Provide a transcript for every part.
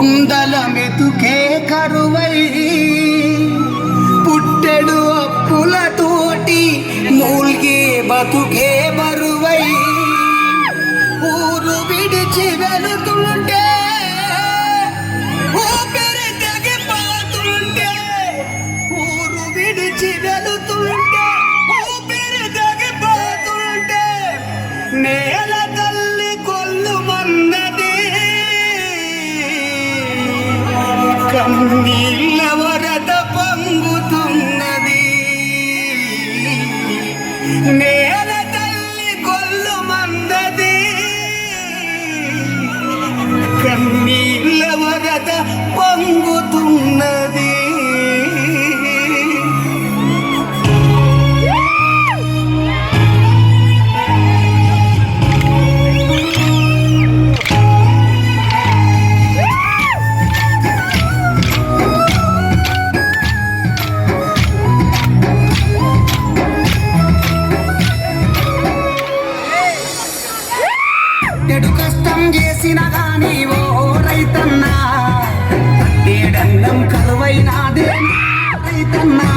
కుందల మెతుకే కరువై పుట్టెడు అప్పులతోటి మూల్గే బతుకే బరువై ఊరు విడిచి వెలుతుంటే చేసిన గాని ఓ రైతన్నా. ఏడన్నం కలువైనాదే రైతన్నా.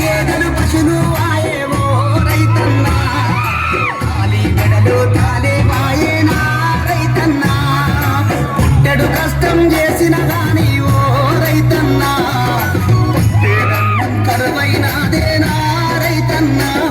గేదెలు పశులు ఆయవో రైతన్నా. కాలి గడలు తాలే వాయేనా రైతన్నా. పుట్టడు కష్టం చేసిన గాని ఓ రైతన్నా. పుట్టేడన్నం కరువైనాదేనా రైతన్నా.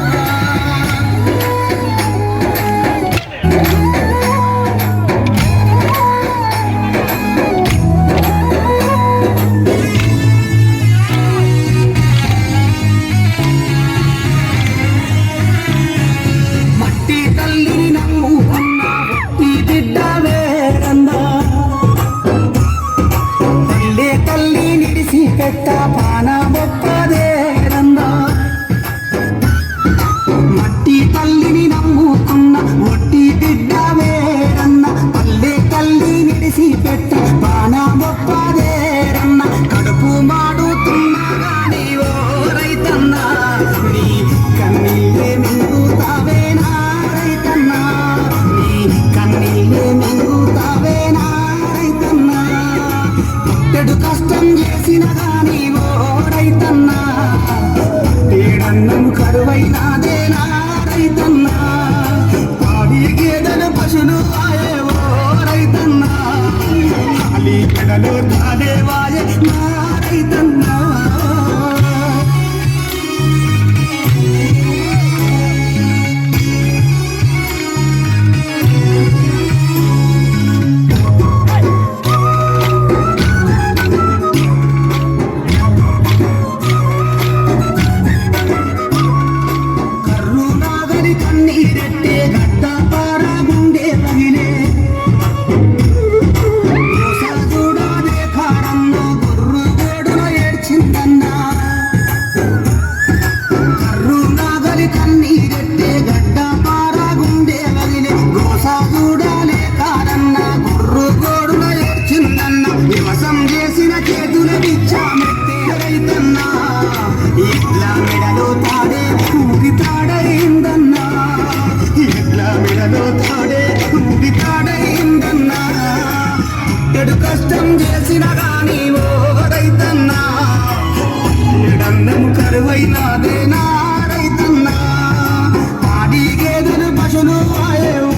not నాదైనాదేనా రైతన్నా? పాడి గేదెల పశులు ఆయే ఓ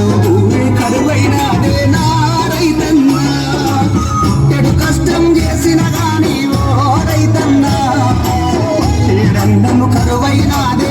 కష్టాలు నా రైతన్న. పుట్టెడు కష్టం చేసిన గాని ఓ రైతన్న. ఏడన్నము కరువైన అదే